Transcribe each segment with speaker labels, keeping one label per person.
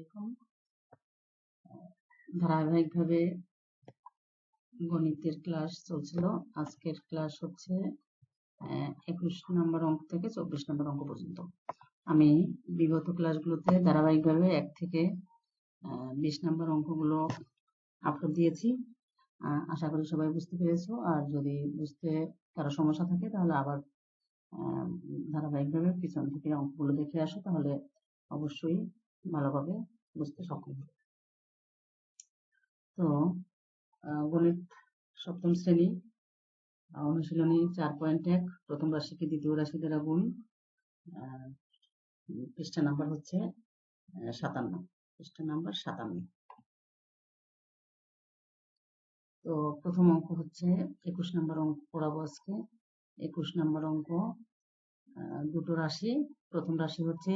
Speaker 1: আলাইকুম ধারাবাহিকভাবে গণিতের ক্লাস চলছিল। আজকের ক্লাস হচ্ছে একুশ নম্বর অঙ্ক থেকে চব্বিশ নম্বর অঙ্ক পর্যন্ত। আমি বিগত ক্লাসগুলোতে ধারাবাহিকভাবে এক থেকে বিশ নম্বর অঙ্কগুলো আপলোড দিয়েছি। আশা করি সবাই বুঝতে পেরেছ। আর যদি বুঝতে কারও সমস্যা থাকে, তাহলে আবার ধারাবাহিকভাবে পিছন থেকে অঙ্কগুলো দেখে আসো। তাহলে অবশ্যই ভালোভাবে বুঝতে সক্ষম হবে। তো গণিত সপ্তম শ্রেণি অনুশীলনী চার পয়েন্ট এক, প্রথম রাশিকে দ্বিতীয় রাশি দ্বারা গুণ পৃষ্ঠা নাম্বার হচ্ছে সাতান্ন, পৃষ্ঠা নাম্বার সাতান্ন। তো, প্রথম অঙ্ক হচ্ছে একুশ নম্বর অঙ্ক, পড়াবো আজকে। একুশ নম্বর অঙ্ক দুটো রাশি, প্রথম রাশি হচ্ছে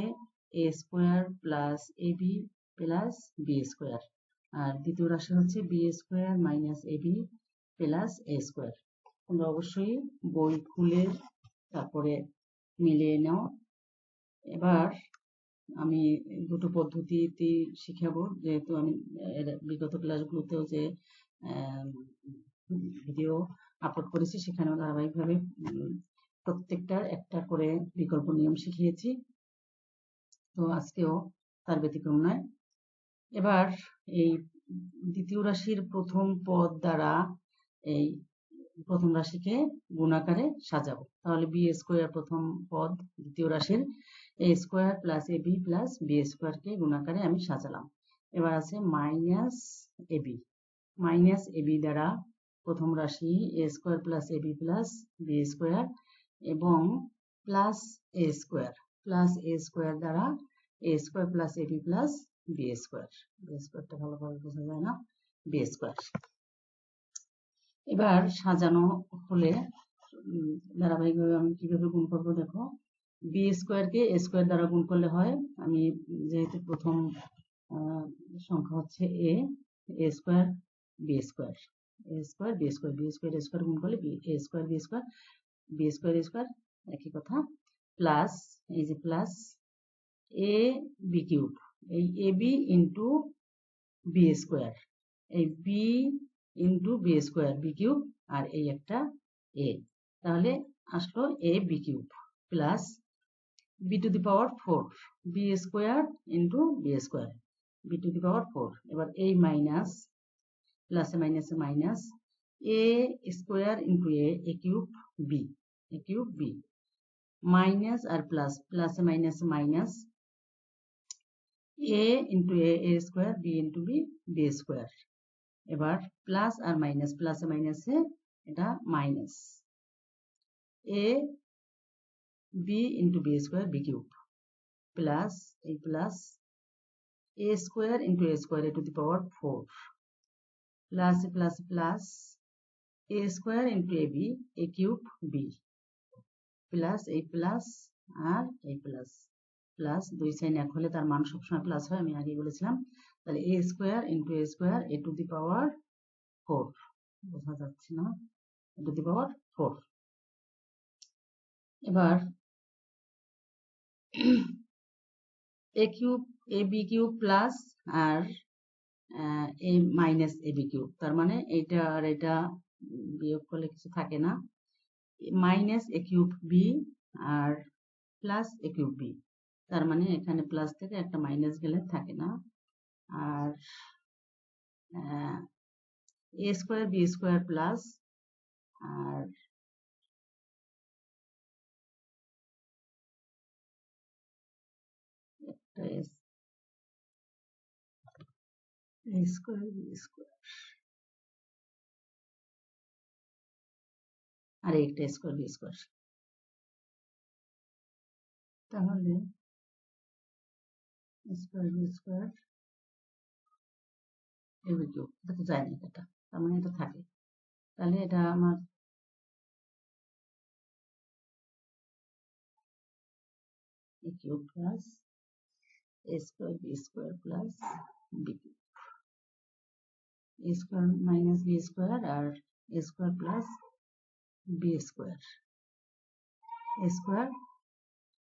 Speaker 1: A square plus A B plus B square. আর দ্বিতীয় রাশি হচ্ছে B square minus A B plus A square. তোমরা অবশ্যই বই খুলে তারপরে মিলিয়ে নাও। এবার আমি দুটো পদ্ধতিতে শিখাবো, যেহেতু আমি বিগত ক্লাসগুলোতেও যে ভিডিও আপলোড করেছি, সেখানেও ধারাবাহিকভাবে প্রত্যেকটার একটা করে বিকল্প নিয়ম শিখিয়েছি। তো আজকেও তার ব্যতিক্রম নয়। এবার এই দ্বিতীয় রাশির প্রথম পদ দ্বারা এই প্রথম রাশিকে গুণাকারে সাজাবো। তাহলে বি স্কোয়ার প্রথম পদ, দ্বিতীয় রাশির A square plus A B plus B স্কোয়ারকে গুণাকারে আমি সাজালাম। এবার আছে minus A B. Minus A B দ্বারা প্রথম রাশি A square plus A B plus B square এবং plus A square. Plus A square দ্বারা A square plus A B plus B square B স্কোয়ারটা ভালোভাবে বোঝা যায় না। বি স্কোয়ার এবার সাজানো হলে ধারাবাহিকভাবে আমি কীভাবে গুণ করব দেখো। বি স্কোয়ারকে এ স্কোয়ার দ্বারা গুণ করলে হয়, আমি যেহেতু প্রথম সংখ্যা হচ্ছে A A square B square A square B square B square square গুণ করলে B A square B square B square square একই কথা। প্লাস এই যে প্লাস এ বি কিউব এই A B into B square এই B into B square B cube আর এই একটা এ তাহলে আসলো A B cube plus B to the power four B square into B square B to the power four এবার এই minus প্লাসে মাইনাসে minus A square into A A cube B A cube B minus R plus প্লাসে মাইনাসে minus A into A A square B into B B square এবার plus আর minus প্লাসে মাইনাসে এটা minus A B into B square B cube plus এই plus A square into A square A to the power four plus plus plus A square into A B A cube B plus এই plus আর এই plus plus দুই sign এক হলে তার মান সবসময় প্লাস হয়, আমি আগে বলেছিলাম। তাহলে A square into A square A to the power four বোঝা যাচ্ছে না? A to the power four এবার A cube A B cube plus R A minus A B cube তার মানে এটা আর এটা বিয়োগ করলে কিছু থাকে না। মাইনাস এ কিউব বি আর প্লাস এ কিউব বি তার মানে এখানে প্লাস থেকে একটা মাইনাস গেলে থাকে না। আর A square B square plus আর একটা এ স্কোয়ার বি স্কোয়ার আর একটা স্কোয়ার বি স্কোয়ার তাহলে square B square A B cube এটা তো যায় না এটা, তার মানে এটা থাকে। তাহলে এটা আমার A cube plus A square B square plus B cube A square minus B square R square plus B square A square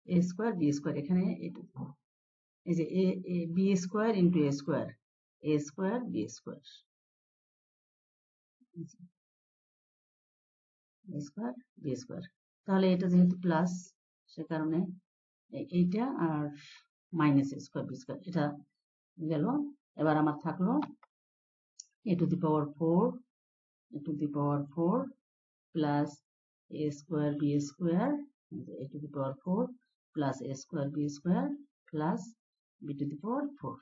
Speaker 1: A square B square এখানে এই যে A B square into A square A square B square square B square তাহলে এটা যেহেতু plus সে কারণে এইটা আর মাইনাস স্কোয়ার বি স্কোয়ার এটা গেল, এবার আমার থাকল A to the power four A to the power four plus A square B square A to the power four plus A square B square plus B to the power four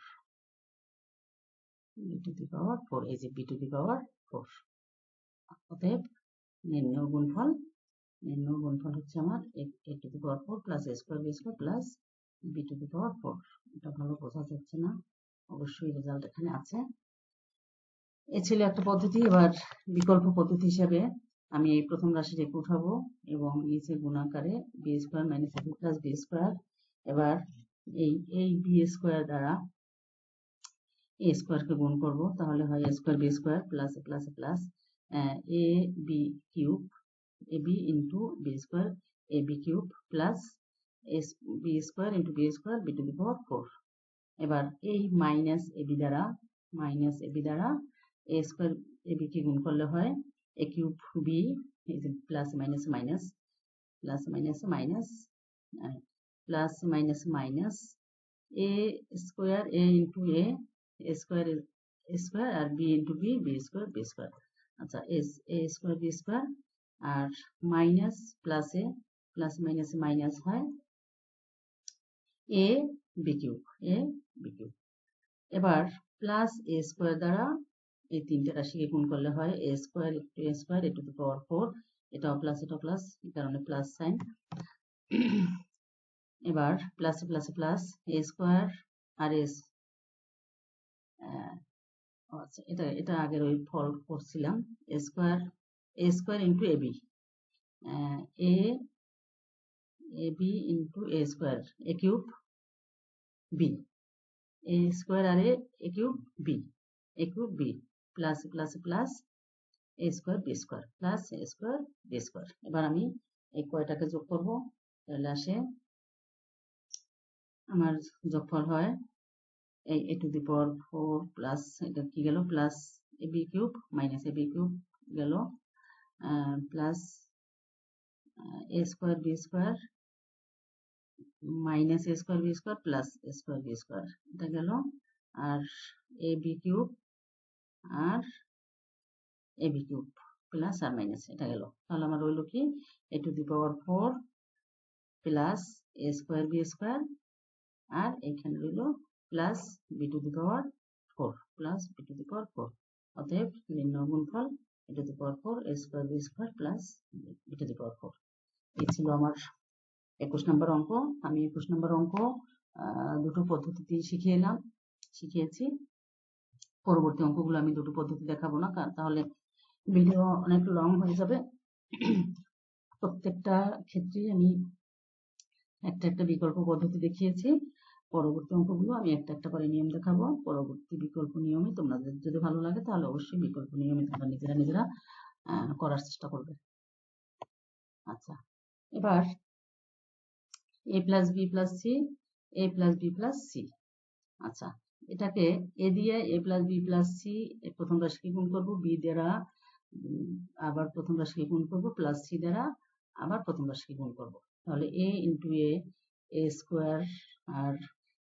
Speaker 1: B to the power four এই যে B to the power four অতএব নির্ণয় গুণফল নির্ণয় গুণফল হচ্ছে আমার A to the power four plus A square B square plus B to the power four এটা ভালো বোঝা যাচ্ছে না, অবশ্যই রেজাল্ট এখানে আছে। এ ছিল একটা পদ্ধতি, এবার বিকল্প পদ্ধতি হিসেবে আমি এই প্রথম রাশিটাকে উঠাবো এবং নিচে গুণাকারে B square minus B plus B square এবার এই এই বি স্কোয়ার দ্বারা এ স্কোয়ারকে গুণ করব, তাহলে হয় A square B square plus A plus A plus A B cube A B into B square A B cube plus S B square into B square B to the power four এবার এই minus এ B দ্বারা minus এ B দ্বারা এ square A B কে গুণ করলে হয় এ cube B এই যে plus minus minus plus minus minus plus minus minus A square A into A square square R B into B B square B square আচ্ছা S A square B square আর minus প্লাসে plus minus minus হয় A B cube A B cube এবার plus এ square দ্বারা এই তিনটে রাশিকে গুণ করলে হয় এ স্কোয়ার একটু A square A to the power four এটাও প্লাস এটাও প্লাস এই কারণে প্লাস সাইন এবার plus plus plus A square R S আচ্ছা এটা এটা আগের ওই ফল করছিলাম A square A square into A B A A B into A square A cube B A square R A cube B A cube B plus plus plus A square B square plus A square B square এবার আমি এই কয়টাকে যোগ করব তাহলে আসে আমার যোগফল হয় এই A to the power four plus এটা কি গেল? Plus A B cube minus A B cube গেল। Plus A square B square minus A square B square plus A square B square এটা গেল। আর এ বি কিউব আর A B cube plus আর minus এটা গেল। তাহলে আমার রইল কি? A to the power four plus A square B square আর এখানে রইল plus B to the power four plus B to the power four অতএব নির্ণয় গুণফল A to the power four A square B square plus B to the power four এই ছিল আমার একুশ নম্বর অঙ্ক। আমি একুশ নম্বর অঙ্ক দুটো পদ্ধতিতে শিখিয়ে এলাম শিখিয়েছি পরবর্তী অঙ্কগুলো আমি দুটো পদ্ধতি দেখাবো না তাহলে ভিডিও অনেক লং হয়ে যাবে। প্রত্যেকটা ক্ষেত্রে আমি একটা একটা বিকল্প পদ্ধতি দেখিয়েছি। পরবর্তী অঙ্কগুলো আমি একটা একটা করে নিয়ম দেখাবো। পরবর্তী বিকল্প নিয়মে তোমাদের যদি ভালো লাগে তাহলে অবশ্যই বিকল্প নিয়মে তোমরা নিজেরা নিজেরা করার চেষ্টা করবে। আচ্ছা এবার A plus B plus C A plus B plus C আচ্ছা এটাকে এ দিয়ে A plus B plus C প্রথম রাশিকে গুণ করব বি দ্বারা আবার প্রথম রাশিকে গুণ করব প্লাস সি দ্বারা, আবার প্রথম রাশিকে গুণ করব। তাহলে a into a a square R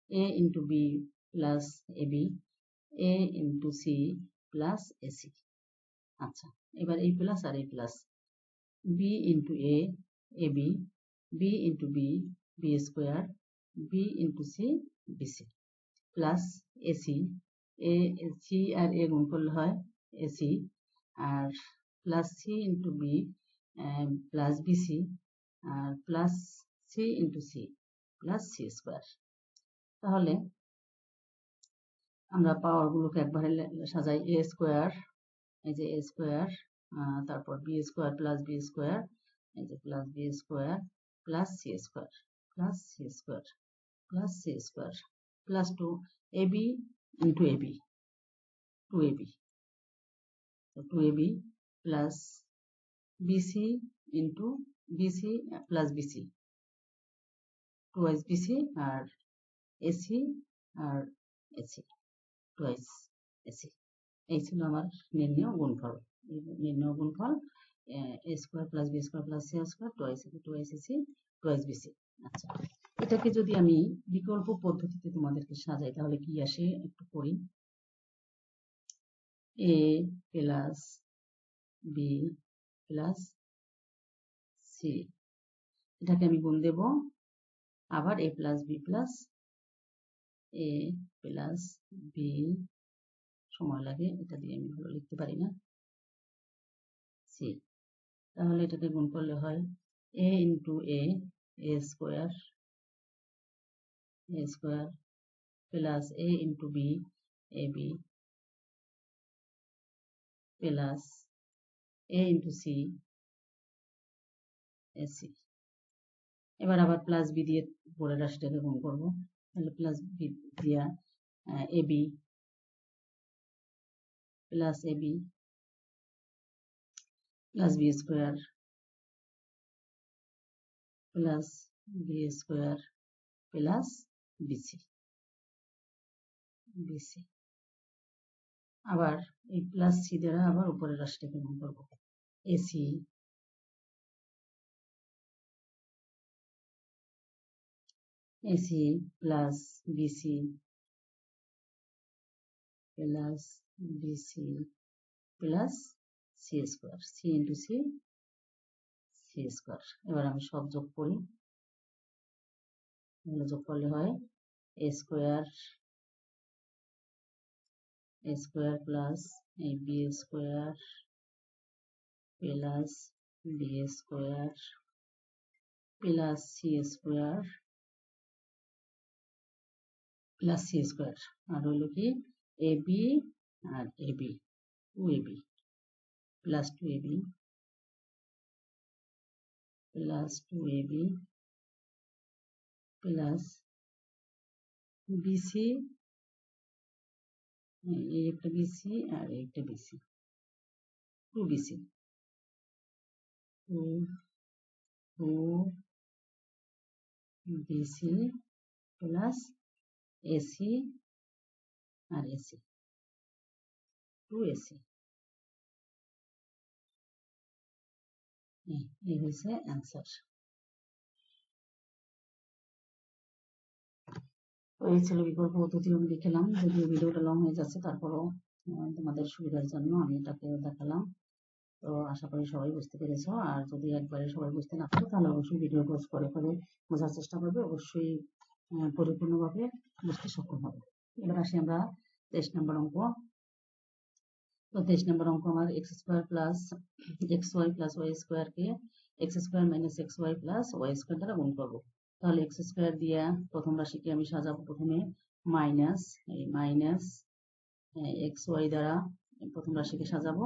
Speaker 1: a into b plus a b a into c plus a c আচ্ছা এবার এই প্লাস আর এই plus b into a a b b into b b square b into c b c plus a c a c R a গুণ করলে হয় AC আর plus c into b plus b c আর plus c into c plus c square তাহলে আমরা পাওয়ারগুলোকে একবারে সাজাই a square এই যে এ স্কোয়ার তারপর b square plus b square এই যে plus b square plus c square plus c square plus c square two b two a b two a b plus b c into b c plus b c two s b c R AC R a c twice a c এই ছিল আমার নির্ণয় গুণফল। নির্ণয় গুণফল, a square plus b square plus c square twice a c twice a c twice b c আচ্ছা। এটাকে যদি আমি বিকল্প পদ্ধতিতে তোমাদেরকে সাজাই, তাহলে কি আসে? একটু করি a plus b plus c এটাকে আমি গুণ দেব। আবার a plus b plus a plus b সময় লাগে, এটা দিয়ে আমি ভালো লিখতে পারি না। সি তাহলে এটাকে গুণ করলে হয় a into a a square square plus a into b a b plus a into c a c এবার আবার প্লাস বি দিয়ে পরের রাশিটাকে গুণ করব। তাহলে প্লাস বি দিয়া a b plus a b plus b square plus b square plus b c. B c. আবার এই প্লাস সি দ্বারা আবার উপরের রাশিটাকে গুণ করব। A c a c plus b c plus b c plus c square c into c c square এবার আমি সব যোগ করি। এগুলো যোগ করলে হয়। A square a square plus a b square plus b square plus c square plus c square আর হলো কি? A b R a b two a b plus two a b plus two a b plus b c এই একটা BC আর একটা b c. Two b c. Two two b c plus a c R a c. Two a c. এই হয়েছে answer. এই ছিল বিকল্প পদ্ধতি আমি দেখালাম যদিও ভিডিওটা লং হয়ে যাচ্ছে, তারপরও তোমাদের সুবিধার জন্য আমি এটাকে দেখালাম। তো আশা করি সবাই বুঝতে পেরেছ, আর যদি একবারে সবাই বুঝতে না পারো, তাহলে অবশ্যই ভিডিও পোস্ট করে করে বোঝার চেষ্টা করবে, অবশ্যই পরিপূর্ণভাবে বুঝতে সক্ষম হবে। এবার আসি আমরা তেইশ নম্বর অঙ্ক। তো তেইশ নম্বর অঙ্ক আমার x square plus x y plus y স্কোয়ারকে x square minus x y plus y square দ্বারা গুণ করব। তাহলে এক্স স্কোয়ার দিয়ে প্রথম রাশিকে আমি সাজাবো প্রথমে মাইনাস এই মাইনাস এক্স ওয়াই দ্বারা প্রথম রাশিকে সাজাবো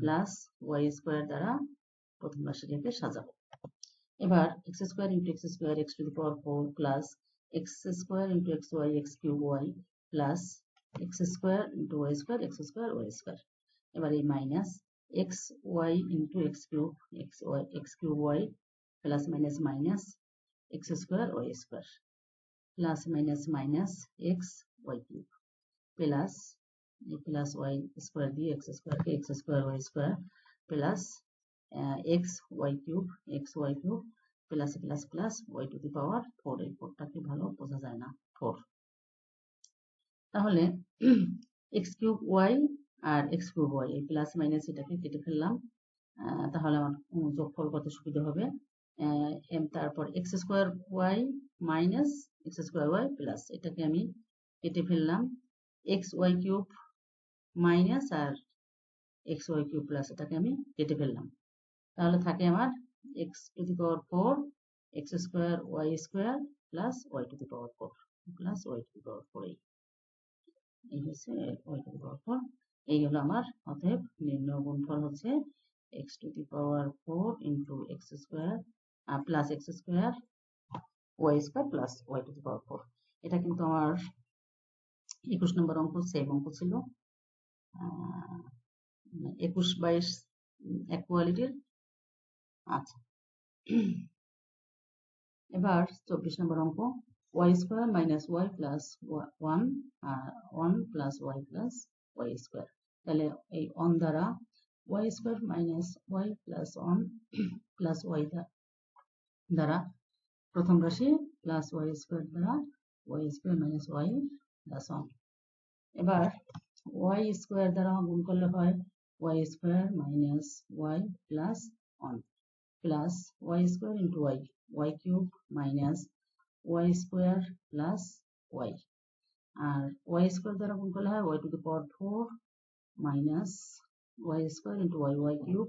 Speaker 1: প্লাস ওয়াই স্কোয়ার দ্বারা প্রথম রাশিটাকে সাজাবো। এবার x square into x square x to the power four plus x square into x y x cube y plus x square into y square x square y square এবার এই minus x y into x cube x y x cube y plus minus minus x square y square plus minus minus x y cube plus plus y square দিয়ে x স্কোয়ারকে x square y square plus x y cube x y cube plus plus plus y to the power four এই ফোরটাকে ভালো? বোঝা যায় না। Four তাহলে x cube y আর এক্স কিউব ওয়াই এই প্লাস মাইনাস এটাকে কেটে ফেললাম। তাহলে আমার যোগফল কত সুবিধা হবে? তারপর x square y minus x square y plus এটাকে আমি কেটে ফেললাম এক্স ওয়াই কিউব মাইনাস আর এক্স ওয়াই কিউব প্লাস এটাকে আমি কেটে ফেললাম। তাহলে থাকে আমার x to the power four, x square y square plus y to the power four, plus y to the power four এই। এই হচ্ছে y to the power four. এই হলো আমার অতএব নির্ণয় গুণফল হচ্ছে x to the power four into x square plus x square y square plus y to the power four এটা কিন্তু আমার একুশ নম্বর অঙ্ক সেম অঙ্ক ছিল। একুশ বাইশ এক কোয়ালিটির আচ্ছা। এবার চব্বিশ নম্বর অঙ্ক। Y square minus y plus one one plus y plus y square তাহলে এই অন দ্বারা y square minus y plus one plus y দ্বারা প্রথম রাশি প্লাস ওয়াই স্কোয়ার দ্বারা y square minus y one এবার ওয়াই স্কোয়ার দ্বারা গুণ করলে হয় y square minus y plus one plus y square into y y cube minus y square plus y আর y square দ্বারা গুণ করলে হয় y to the power four minus y square into y y cube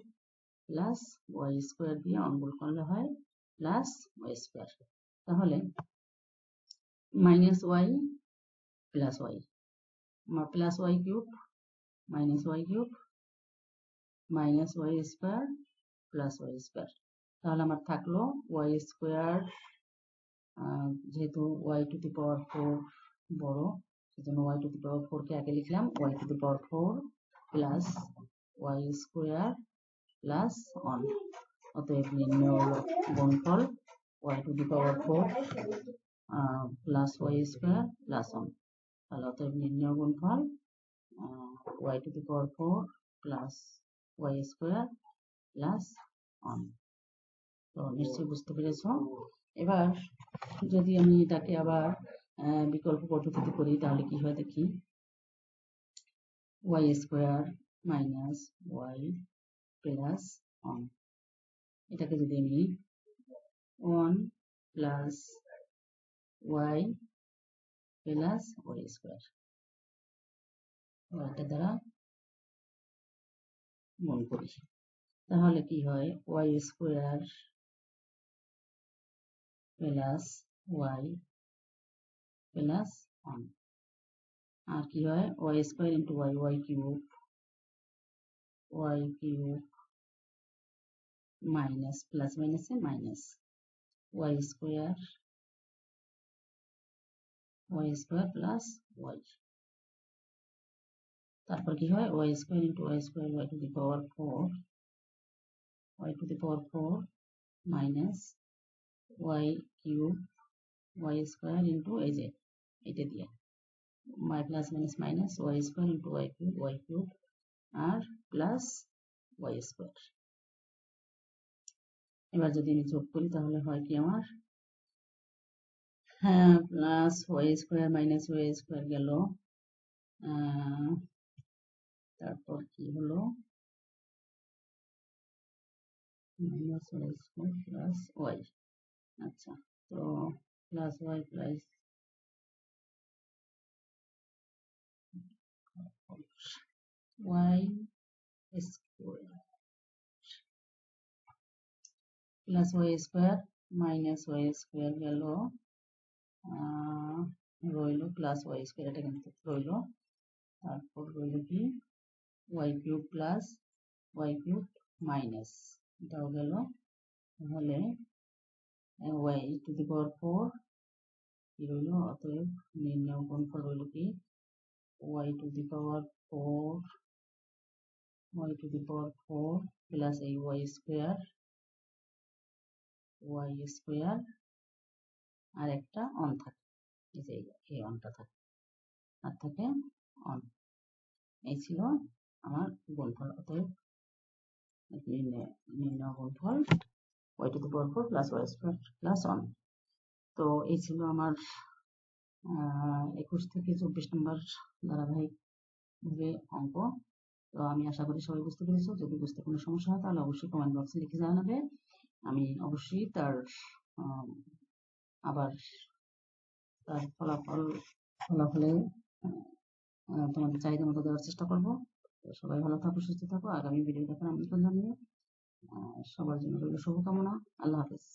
Speaker 1: plus y square দিয়ে অঙ্গুল করলে হয় plus y square. তাহলে minus y plus y. Plus y cube, minus y cube, minus y square, plus y square. তাহলে আমার থাকল y square যেহেতু y to the power four বড়, সেজন্য ওয়াই টু দি পাওয়ার ফোরকে আগে লিখলাম, y to the power four plus y square plus one. অতএব নির্ণয় গুণফল y to the power four plus y square plus one তাহলে অতএব নির্ণয় গুণফল y to the power four plus y square plus one তো নিশ্চয়ই বুঝতে পেরেছ? এবার যদি আমি এটাকে আবার বিকল্প পদ্ধতিতে করি, তাহলে কি হয় দেখি? Y square minus y plus one এটাকে যদি আমি one plus y plus y square এটা দ্বারা গুণ করি। তাহলে কি হয়? Y square plus y plus one আর কি হয়? Y square into y y cube y cube minus plus মাইনাসে minus y square y square plus y তারপর কি হয়? Y square into y square y to the power four y to the power four minus y cube y square into এই যে এটা দিয়ে। মাই plus minus minus y square into y cube y cube আর plus y square এবার যদি আমি যোগ করি, তাহলে হয় কি আমার? হ্যাঁ plus y square minus y square গেল। তারপর কি হলো? Minus y square plus y আচ্ছা তো plus y plus y square plus y square minus y square গেল রইল প্লাস ওয়াই স্কোয়ার এটা কিন্তু রইল। তারপর রইল কি? Y cube plus y cube minus এটাও গেল। তাহলে y to the power four কি রইল? অতএব নির্ণয় গুণফল রইল কি? Y to the power four y to the power four plus এই ওয়াই স্কোয়ার ওয়াই স্কোয়ার আর একটা অন থাকে। এই যে এই অনটা থাকে। আর থাকে অন এই ছিল আমার গুণফল। অতএব নির্ণয় গুণফল। Y to the power four plus y square plus one তো এই ছিল আমার একুশ থেকে চব্বিশ নম্বর ধারাবাহিক ভাবে অঙ্ক। তো আমি আশা করি সবাই বুঝতে পেরেছ। যদি বুঝতে কোনো সমস্যা হয় তাহলে অবশ্যই কমেন্ট বক্সে লিখে জানাবে। আমি অবশ্যই তার আবার তার ফলাফল ফলাফলে তোমাদের চাহিদা মতো দেওয়ার চেষ্টা করব। সবাই ভালো থাকো সুস্থ থাকো। আগামী ভিডিও দেখার আমন্ত্রণ জানিয়ে সবার জন্য রইল শুভকামনা। আল্লাহ হাফিজ।